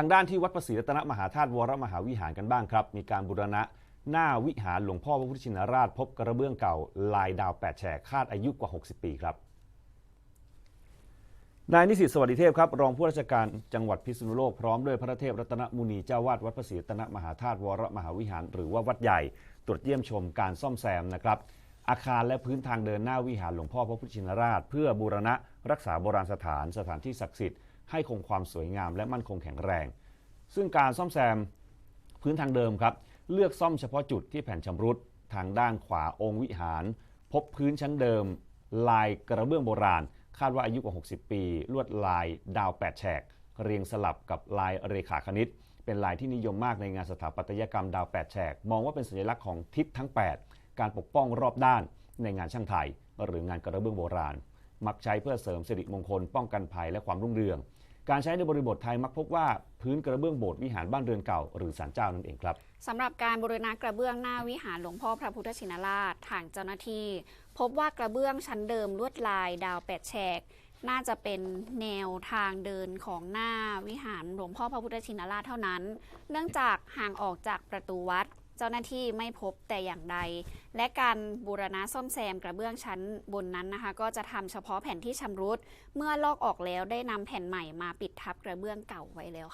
ทางด้านที่วัดประศรีรัตนมหาธาตุวรมหาวิหารกันบ้างครับ มีการบูรณะหน้าวิหารหลวงพ่อพระพุทธชินราช พบกระเบื้องเก่า ลายดาวแปดแฉกคาดอายุกว่า 60 ปีครับนายนิสิตสวัสดิเทพครับรองผู้ราชการจังหวัดพิษณุโลกพร้อมด้วยพระเทพรัตนมุนีเจ้าวาดวัดพระศรีรัตนมหาธาตุวรมหาวิหาร หรือว่าวัดใหญ่ ตรวจเยี่ยมชมการซ่อมแซมนะครับอาคารและพื้นทางเดินหน้าวิหารหลวงพ่อพระพุทธชินราช เพื่อบูรณะรักษาโบราณสถานสถานที่ศักดิ์สิทธิ์ ให้คงความสวยงามและมั่นคงแข็งแรง ซึ่งการซ่อมแซมพื้นทางเดิมครับ เลือกซ่อมเฉพาะจุดที่แผ่นชำรุดทางด้านขวาองค์วิหาร พบพื้นชั้นเดิม ลายกระเบื้องโบราณ คาดว่าอายุกว่า 60 ปี ลวดลายดาว 8 แฉก เรียงสลับกับลายเรขาคณิต เป็นลายที่นิยมมากในงานสถาปัตยกรรมดาว 8 แฉก มองว่าเป็นสัญลักษณ์ของทิศทั้ง 8 การปกป้องรอบด้านในงานช่างไทยหรืองานกระเบื้องโบราณ มักใช้เพื่อเสริมสิริมงคล ป้องกันภัยและความรุ่งเรือง การใช้ในบริบทไทยมักพบว่าพื้นกระเบื้องโบสถ์วิหารบ้านเรือนเก่า หรือศาลเจ้านั่นเองครับสำหรับการบูรณะกระเบื้องหน้าวิหารหลวงพ่อพระพุทธชินราชทางเจ้าหน้าที่ พบว่ากระเบื้องชั้นเดิมลวดลายดาวแปดแฉกน่าจะเป็นแนวทางเดินของหน้าวิหารหลวงพ่อพระพุทธชินราชเท่านั้น เนื่องจากห่างออกจากประตูวัด เจ้าหน้าที่ไม่พบแต่อย่างใด และการบูรณะซ่อมแซมกระเบื้องชั้นบนนั้นนะคะ ก็จะทำเฉพาะแผ่นที่ชำรุด เมื่อลอกออกแล้วได้นำแผ่นใหม่มาปิดทับกระเบื้องเก่าไว้แล้ว